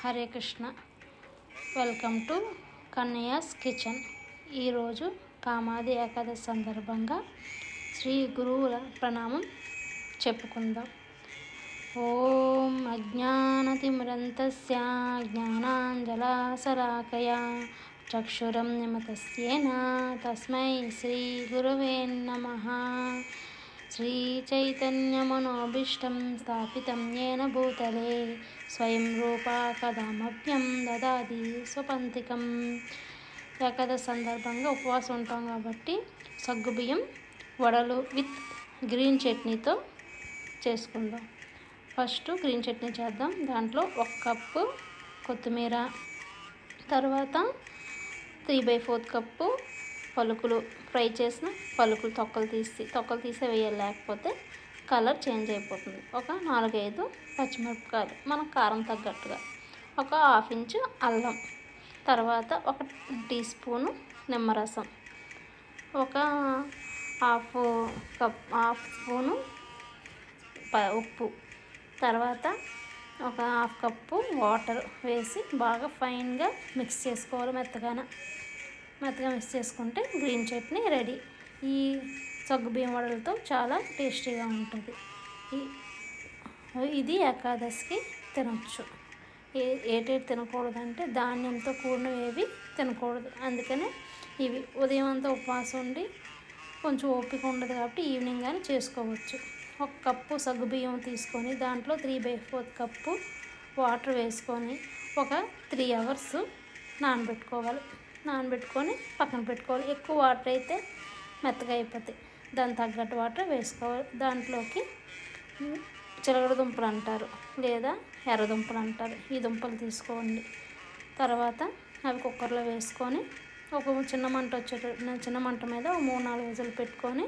Hare Krishna. Welcome to Kannayya's kitchen ఈరోజు కామాది ఏకాదశి సందర్భంగా శ్రీ గురువుల ప్రణామం చెప్పుకుందాం. ఓం అజ్ఞానతిమరంతస్య జ్ఞానాంజలాసరాకయా చక్షురం నిమతస్యేన తస్మై శ్రీ గురువే నమ. శ్రీచైతన్యమనోభీష్టం స్థాపితం येन భూతలే స్వయం రూపా కదామభ్యం దదాది స్వపంతికం ఏకాదశి సందర్భంగా ఉపవాసం ఉంటాం కాబట్టి సగ్గుబియ్యం వడలు విత్ గ్రీన్ చట్నీతో చేసుకుందాం. ఫస్ట్ గ్రీన్ చట్నీ చేద్దాం. దాంట్లో ఒక కప్పు కొత్తిమీర తర్వాత త్రీ బై ఫోర్త్ కప్పు పలుకులు ఫ్రై చేసిన పలుకులు తొక్కలు తీసి తొక్కలు తీసే వేయాలి. లేకపోతే కలర్ చేంజ్ అయిపోతుంది. ఒక నాలుగైదు పచ్చిమిరపకాయలు మన కారం తగ్గట్టుగా. ఒక హాఫ్ ఇంచు అల్లం తర్వాత ఒక టీ స్పూను నిమ్మరసం. ఒక హాఫ్ కప్ హాఫ్ స్పూను ప- ఉప్పు. తర్వాత ఒక హాఫ్ కప్పు వాటర్ వేసి బాగా ఫైన్గా మిక్స్ చేసుకోవాలి మెత్తగాన. మెత్తగా మిక్స్ చేసుకుంటే గ్రీన్ చట్నీ రెడీ. ఈ సగ్గుబియ్యం వడలతో చాలా టేస్టీగా ఉంటుంది. ఈ- ఇది ఏకాదశికి తినొచ్చు. ఏ ఏటేటి తినకూడదంటే ధాన్యంతో కూడినవి ఏవి తినకూడదు. అందుకనే ఇవి ఉదయం అంతా ఉపవాసం ఉండి కొంచెం ఓపిక ఉండదు కాబట్టి ఈవినింగ్ కానీ చేసుకోవచ్చు. ఒక కప్పు సగ్గుబియ్యం తీసుకొని దాంట్లో three by fourth cup water వేసుకొని ఒక త్రీ అవర్స్ నానబెట్టుకోవాలి. నానబెట్టుకొని పక్కన పెట్టుకోవాలి. ఎక్కువ వాటర్ అయితే మెత్తగా అయిపోతాయి దాని తగ్గట్టు వాటర్ వేసుకోవాలి. దాంట్లోకి చిలగడ దుంపలు అంటారు లేదా ఎర్ర దుంపలు అంటారు. ఈ దుంపలు తీసుకోండి. తర్వాత అవి కుక్కర్లో వేసుకొని ఒక చిన్న మంట వచ్చేటట్టు చిన్న మంట మీద ఒక మూడు నాలుగు విజులు పెట్టుకొని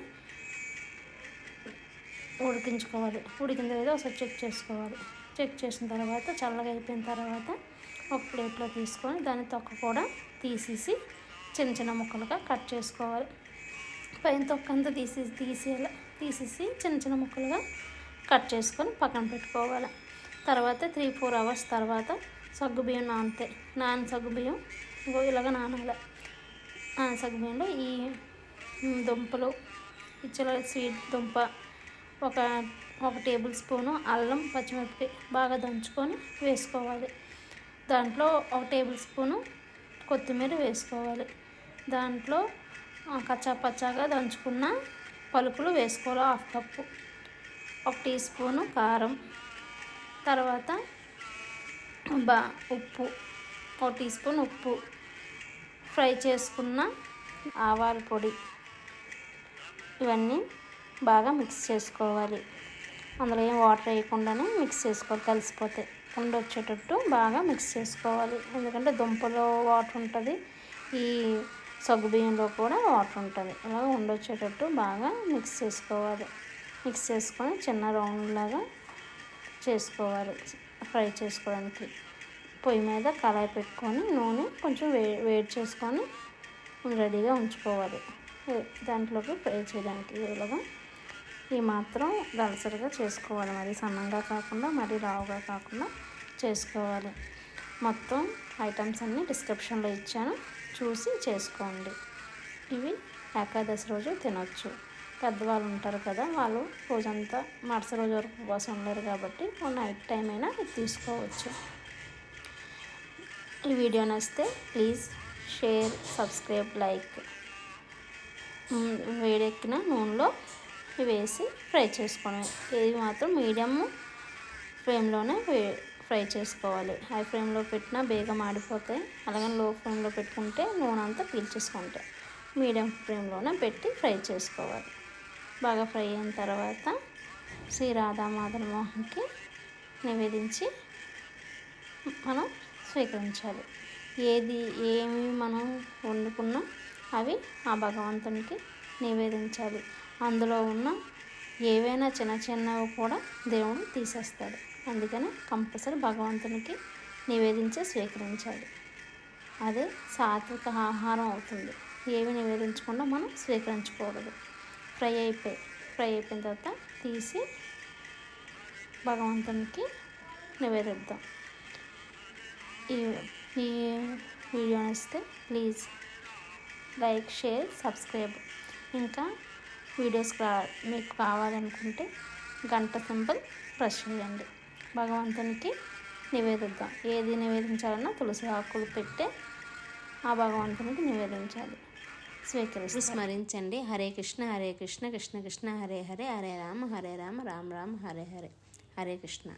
ఉడికించుకోవాలి. ఉడికిన తర్వాత ఒకసారి చెక్ చేసుకోవాలి. చెక్ చేసిన తర్వాత చల్లగా అయిపోయిన తర్వాత ఒక ప్లేట్లో తీసుకొని దాని తొక్క కూడా తీసేసి చిన్న చిన్న ముక్కలుగా కట్ చేసుకోవాలి. పైన తొక్క అంతా తీసి తీసేయాలి. తీసేసి చిన్న చిన్న ముక్కలుగా కట్ చేసుకొని పక్కన పెట్టుకోవాలి. తర్వాత త్రీ ఫోర్ అవర్స్ తర్వాత సగ్గుబియ్యం నానితే నాన్న సగ్గుబియ్యం బియ్యం ఇలాగ నానాలి. నాని సగ్గుబియ్యంలో ఈ దుంపలు ఇచ్చల స్వీట్ దుంప ఒక ఒక టేబుల్ స్పూను అల్లం పచ్చిమిరపకాయ బాగా దంచుకొని వేసుకోవాలి. దాంట్లో ఒక టేబుల్ స్పూను కొత్తిమీర వేసుకోవాలి. దాంట్లో ఆ, కచ్చా పచ్చాగా దంచుకున్న పలుకులు వేసుకోవాలి. హాఫ్ కప్పు ఒక టీ స్పూను కారం తర్వాత బా ఉప్పు ఒక టీ స్పూన్ ఉప్పు ఫ్రై చేసుకున్న ఆవాల పొడి ఇవన్నీ బాగా మిక్స్ చేసుకోవాలి. అందులో ఏం వాటర్ వేయకుండానే మిక్స్ చేసుకోవాలి కలిసిపోతే. ఉండి వచ్చేటట్టు బాగా మిక్స్ చేసుకోవాలి. ఎందుకంటే దుంపలో వాటర్ ఉంటుంది. ఈ సగ్గుబియ్యంలో కూడా వాటర్ ఉంటుంది. అలా ఉండొచ్చేటట్టు బాగా మిక్స్ చేసుకోవాలి. మిక్స్ చేసుకొని చిన్న రౌండ్ లాగా చేసుకోవాలి. ఫ్రై చేసుకోవడానికి. పొయ్యి మీద కళాయి పెట్టుకొని నూనె కొంచెం వే వేడి చేసుకొని రెడీగా ఉంచుకోవాలి. దాంట్లోకి ఫ్రై చేయడానికి ఇలాగా ఈ మాత్రం దలసరిగా చేసుకోవాలి. మరి సన్నంగా కాకుండా మరి రావుగా కాకుండా చేసుకోవాలి. మొత్తం ఐటమ్స్ అన్నీ డిస్క్రిప్షన్లో ఇచ్చాను. చూసి చేసుకోండి. ఇవి ఏకాదశి రోజు తినొచ్చు. పెద్దవాళ్ళు ఉంటారు కదా వాళ్ళు రోజంతా మరుస రోజు వరకు ఉపవాసం ఉండరు కాబట్టి నైట్ టైం అయినా తీసుకోవచ్చు. ఈ వీడియో నచ్చితే ప్లీజ్ షేర్ సబ్స్క్రైబ్ లైక్ వేడెక్కిన నూనెలో ఇవి వేసి ఫ్రై చేసుకోవడం ఇది మాత్రం మీడియం ఫ్లేమ్లోనే వే ఫ్రై చేసుకోవాలి. హై ఫ్లేమ్లో పెట్టినా బేగం ఆడిపోతాయి. అలాగే లో ఫ్లేమ్లో పెట్టుకుంటే నూనె అంతా పీల్చేసుకుంటాయి. మీడియం ఫ్లేమ్లోనే పెట్టి ఫ్రై చేసుకోవాలి. బాగా ఫ్రై అయిన తర్వాత శ్రీ రాధా మాదన్ మోహన్కి నివేదించి మనం స్వీకరించాలి. ఏది ఏమి మనం వండుకున్నా అవి ఆ భగవంతునికి నివేదించాలి. అందులో ఉన్న ఏవైనా చిన్న చిన్నవి కూడా దేవుడు తీసేస్తాడు. అందుకని కంపల్సరీ భగవంతునికి నివేదించి స్వీకరించాలి. అదే సాత్విక ఆహారం అవుతుంది. ఏవి నివేదించకుండా మనం స్వీకరించకూడదు. ఫ్రై అయిపోయి ఫ్రై అయిపోయిన తర్వాత తీసి భగవంతునికి నివేదిద్దాం. ఈ ఈ వీడియో నచ్చితే ప్లీజ్ లైక్ షేర్ సబ్స్క్రైబ్. ఇంకా వీడియోస్ కా మీకు కావాలనుకుంటే గంట సింబల్ ప్రెస్ చేయండి. భగవంతునికి నివేదిద్దాం. ఏది నివేదించాలన్నా తులసి ఆకులు పెట్టే ఆ భగవంతునికి నివేదించాలి. స్వీకరిస్తూ స్మరించండి. హరే కృష్ణ హరే కృష్ణ కృష్ణ కృష్ణ హరే హరే హరే రామ హరే రామ రామ రామ హరే హరే. హరే కృష్ణ.